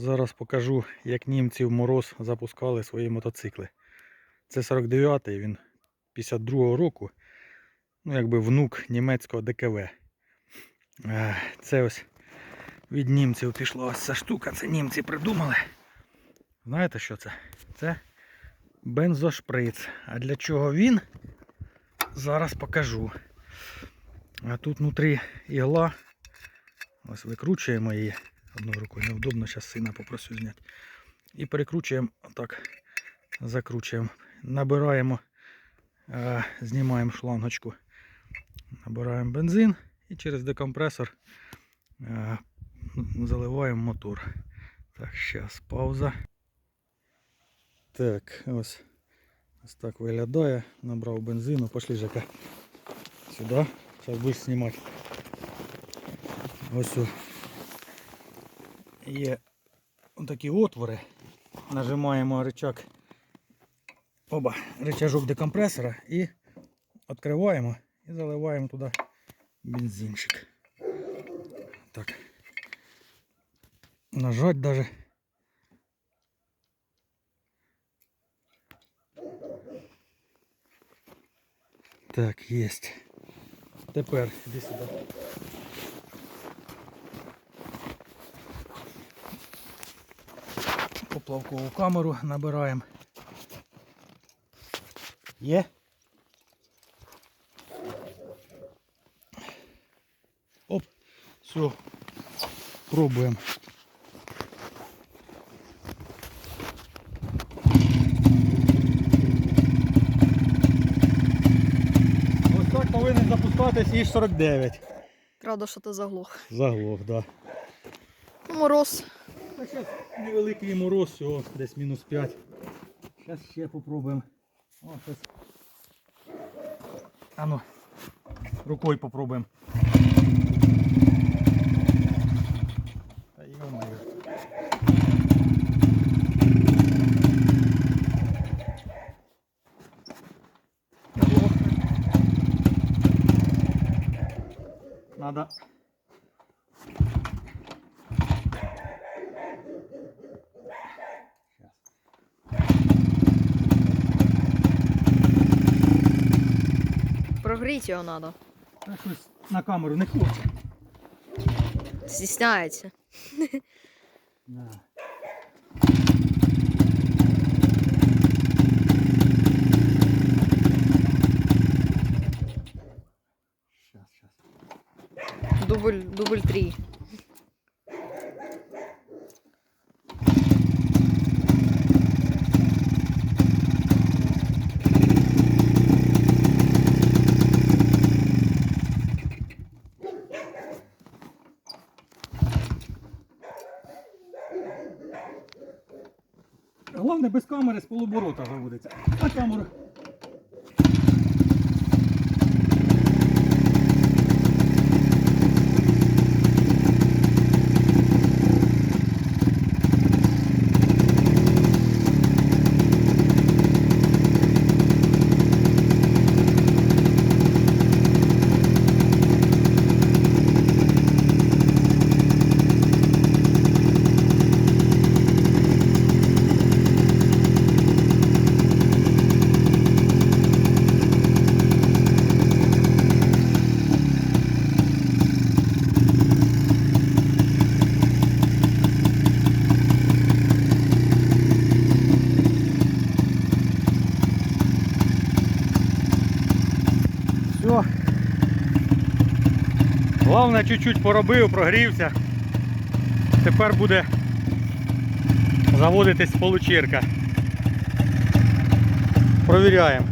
Зараз покажу, як німці в мороз запускали свої мотоцикли. Це 49-й, він 52-го року. Ну, якби внук німецького ДКВ. Е, Це ось від німців пішла ось ця штука. Це німці придумали. Знаєте, що це? Це бензошприц. А для чого він? Зараз покажу. А тут внутрі ігла. Ось викручуємо її. Одною рукою невдобно, зараз сина попросю зняти. І перекручуємо, отак, закручуємо. Набираємо, е, знімаємо шлангочку. Набираємо бензин і через декомпресор е, заливаємо мотор. Так, зараз пауза. Так, ось, ось так виглядає. Набрав бензину. Пошли, Жека. Сюди. Зараз будеш знімати. Ось. Є такі отвори. Нажимаємо рычаг. Оба, рычажок декомпресора і відкриваємо і заливаємо туди бензинчик. Так. Нажать даже. Так, есть. Тепер іди сюди. Поплавкову камеру набираємо. Є? Оп, все, пробуємо. Ось так повинен запускатись іж 49. Правда, що ти заглох. Заглох, так. Да. Ну, мороз. А зараз невеликий мороз, всього десь мінус 5. Зараз ще попробуємо. О, щас. А ну, рукою попробуємо. Та йо-моє. Надо Прогріть його треба. Та щось на камеру не хоче. Стісняється. Да. Дубль, дубль 3. Головне без камери з полуборота заводиться. А камеру. Все. Головне чуть-чуть поробив, прогрівся. Тепер буде заводитись получірка. Провіряємо.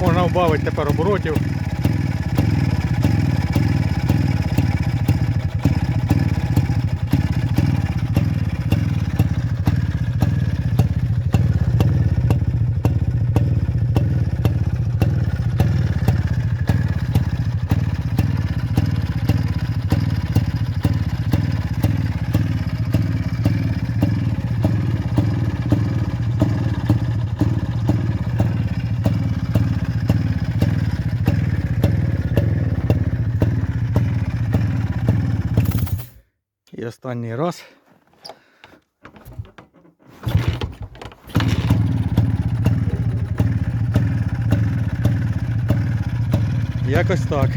Можна вбавити тепер оборотів. Останній раз. Якось так.